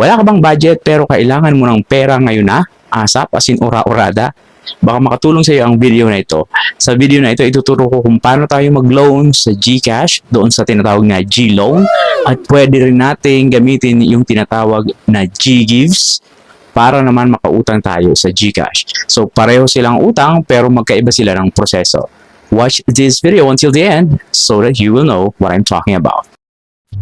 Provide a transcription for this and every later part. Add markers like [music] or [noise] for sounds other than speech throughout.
Wala ka bang budget pero kailangan mo ng pera ngayon na? ASAP, as in ura-urada? Baka makatulong sa iyo ang video na ito. Sa video na ito, ituturo ko kung paano tayo mag-loan sa GCash, doon sa tinatawag na G-Loan. At pwede rin natin gamitin yung tinatawag na G-Gives para naman makautang tayo sa GCash. So pareho silang utang pero magkaiba sila ng proseso. Watch this video until the end so that you will know what I'm talking about.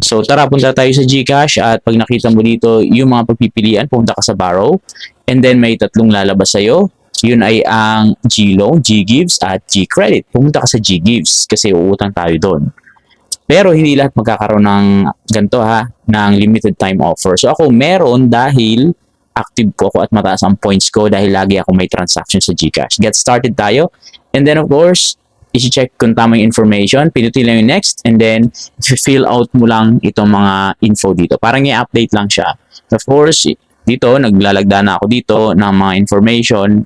So tara, punta tayo sa GCash at pag nakita mo dito yung mga pagpipilian, punta ka sa Borrow and then may tatlong lalabas sa'yo. Yun ay ang G-Loan, G-Gives at G-Credit. Pumunta ka sa G-Gives kasi uutang tayo doon. Pero hindi lahat magkakaroon ng ganito ha, ng limited time offer. So ako meron dahil active ko ako at mataas ang points ko dahil lagi ako may transaction sa GCash. Get started tayo. And then of course, i-check kung tama yung information, pinutin lang yung next, and then fill out mo lang itong mga info dito. Parang i-update lang siya. Of course, dito, naglalagda na ako dito ng mga information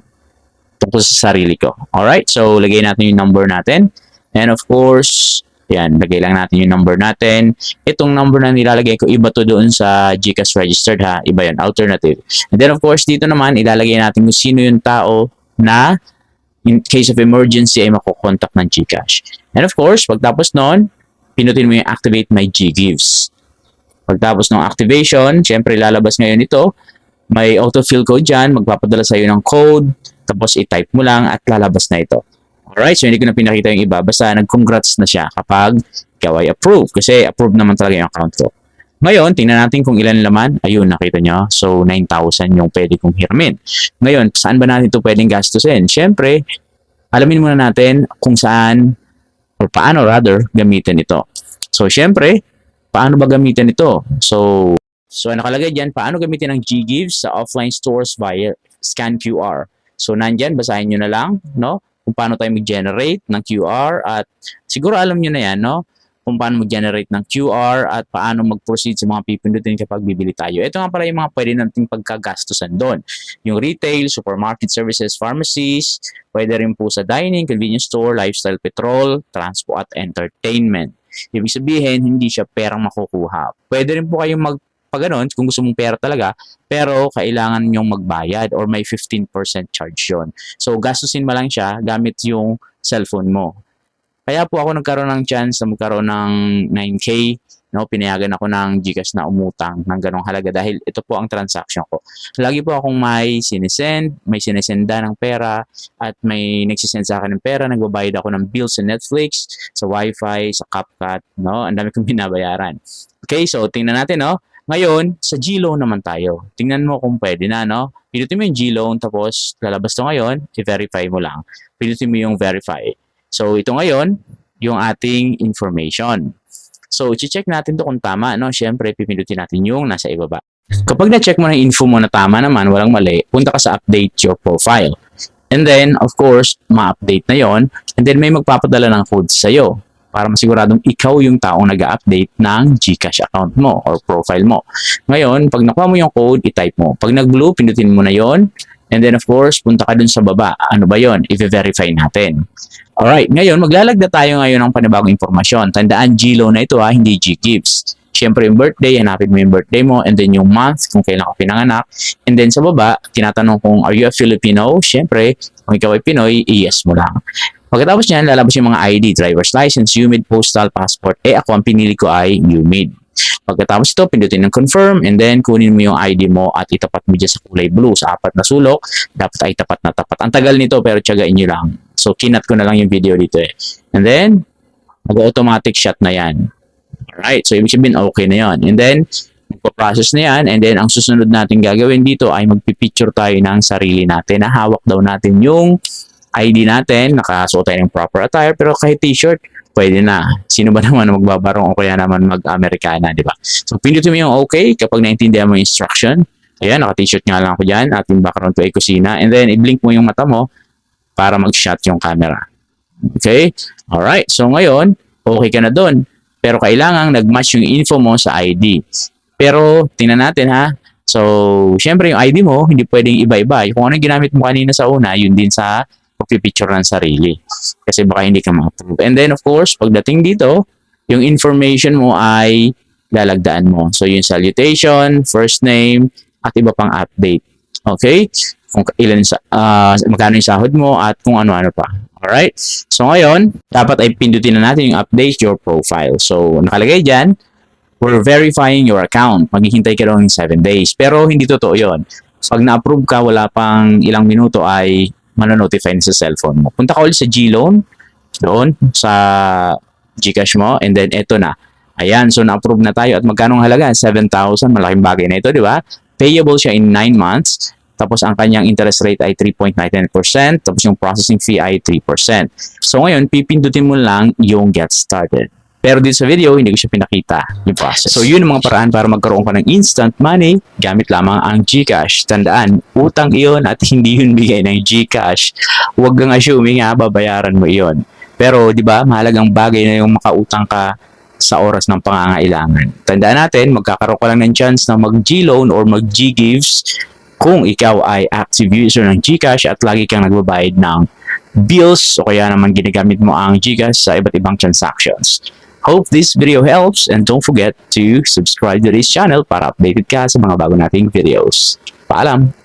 tungkol sa sarili ko. Alright? So, lagay natin yung number natin. And of course, yan, lagay lang natin yung number natin. Itong number na nilalagay ko, iba to doon sa GCash registered ha. Iba yun, alternative. And then of course, dito naman, ilalagay natin kung sino yung tao na in case of emergency ay makukontak ng GCash. And of course, pagtapos nun, pinutin mo yung activate my GGives. Pagtapos ng activation, syempre lalabas ngayon ito, may autofill code dyan, magpapadala sa'yo ng code, tapos i-type mo lang at lalabas na ito. Alright, so hindi ko na pinakita yung iba, basta nag-congrats na siya kapag ikaw ay approve, kasi approve naman talaga yung account ko. Ngayon, tingnan natin kung ilan laman. Ayun, nakita nyo. So, 9,000 yung pwede kong hiramin. Ngayon, saan ba natin ito pwedeng gastusin? Siyempre, alamin muna natin kung saan or paano rather gamitin ito. So, siyempre, paano ba gamitin ito? So, so nakalagay dyan, paano gamitin ang GGives sa offline stores via scan QR. So, nandyan, basahin nyo na lang, no? Kung paano tayo mag-generate ng QR at siguro alam nyo na yan, no? Kung paano mag-generate ng QR at paano mag-proceed sa mga pipindutin kapag bibili tayo. Ito nga pala yung mga pwede nating pagkagastusan doon. Yung retail, supermarket services, pharmacies, pwede rin po sa dining, convenience store, lifestyle petrol, transport at entertainment. Ibig sabihin, hindi siya perang makukuha. Pwede rin po kayong mag ganun, kung gusto mong pera talaga, pero kailangan nyong magbayad or may 15% charge yon. So, gastusin mo lang siya gamit yung cellphone mo. Kaya po ako nagkaroon ng chance na magkaroon ng 9K, no, pinayagan ako ng Gcash na umutang ng ganong halaga dahil ito po ang transaction ko. Lagi po akong may sinesend, may sinesenda ng pera at may nagsisend sa akin ng pera, nagbabayad ako ng bills sa Netflix, sa Wi-Fi, sa CapCut, no? Ang dami kong [laughs] binabayaran. Okay, so tingnan natin, no? Ngayon, sa G-Loan naman tayo. Tingnan mo kung pwede na, no? Pinutin mo yung G-Loan, tapos lalabas to ngayon, i-verify mo lang. Pinutin mo yung verify. So, ito ngayon, yung ating information. So, check natin to kung tama, no? Siyempre, pipindutin natin yung nasa ibaba. Kapag na-check mo na info mo na tama naman, walang mali, punta ka sa update your profile. And then, of course, ma-update na yon And then, may magpapadala ng code sa'yo para masiguradong ikaw yung taong nag-update ng GCash account mo or profile mo. Ngayon, pag nakuha mo yung code, i-type mo. Pag nag-blue, pindutin mo na yon And then, of course, punta ka dun sa baba. Ano ba yon? I-verify natin. Alright, ngayon, maglalagda tayo ngayon ng panibagong impormasyon. Tandaan, G-Loan na ito ha, hindi G-Gives. Siyempre, yung birthday, hanapin mo yung birthday mo, and then yung month, kung kailan ka pinanganak. And then sa baba, tinatanong kung, are you a Filipino? Siyempre, kung ikaw ay Pinoy, i-yes mo lang. Pagkatapos niyan, lalabas yung mga ID, driver's license, UMID, postal, passport. Eh, ako ang pinili ko ay UMID. Pagkatapos ito, pindutin ng confirm and then kunin mo yung ID mo at itapat mo dyan sa kulay blue. Sa apat na sulok, dapat ay tapat na tapat. Ang tagal nito pero tiyagain nyo lang. So, kinat ko na lang yung video dito eh. And then, mag-automatic shot na yan. Alright, so ibig sabihin okay na yan. And then, magpa-process na yan. And then, ang susunod natin gagawin dito ay magpipicture tayo ng sarili natin. Nahawak daw natin yung ID natin. Nakasuot tayo ng proper attire. Pero kahit t-shirt, pwede na. Sino ba [laughs] naman magbabarong o kaya naman mag-Amerikana, di ba? So, pindutin mo yung okay kapag naintindihan mo yung instruction. Ayan, naka-t-shirt nga lang ako dyan. Ating background ko ay kusina. And then, i-blink mo yung mata mo para mag-shot yung camera. Okay? Alright. So, ngayon, okay ka na doon. Pero kailangan nag-match yung info mo sa ID. Pero, tingnan natin ha. So, syempre yung ID mo, hindi pwedeng iba-iba. Kung ano yung ginamit mo kanina sa una, yun din sa pagpipicture ng sarili. Kasi baka hindi ka ma-approve. And then, of course, pagdating dito, yung information mo ay lalagdaan mo. So, yung salutation, first name, at iba pang update. Okay? Kung ilan sa ah, magkano yung sahod mo at kung ano-ano pa. Alright? So, ngayon, dapat ay pindutin na natin yung update your profile. So, nakalagay dyan, we're verifying your account. Maghihintay ka lang ng 7 days. Pero hindi totoo yon. Pag na-approve ka, wala pang ilang minuto ay manonotify na sa cellphone mo. Punta ka ulit sa G-Loan, doon, sa Gcash mo, and then eto na. Ayan, so na-approve na tayo. At magkano halaga? 7,000. Malaking bagay na ito, di ba? Payable siya in 9 months. Tapos ang kanyang interest rate ay 3.99%. Tapos yung processing fee ay 3%. So ngayon, pipindutin mo lang yung get started. Pero dito sa video, hindi ko siya pinakita yung process. So yun ang mga paraan para magkaroon ka ng instant money gamit lamang ang GCash. Tandaan, utang iyon at hindi yun bigay ng GCash. Huwag kang assuming ha, babayaran mo iyon. Pero di ba, mahalagang bagay na yung makautang ka sa oras ng pangangailangan. Tandaan natin, magkakaroon ka lang ng chance na mag-G-loan or mag-G-gives kung ikaw ay active user ng GCash at lagi kang nagbabayad ng bills o kaya naman ginagamit mo ang GCash sa iba't ibang transactions. Hope this video helps and don't forget to subscribe to this channel para updated ka sa mga bago nating videos. Paalam!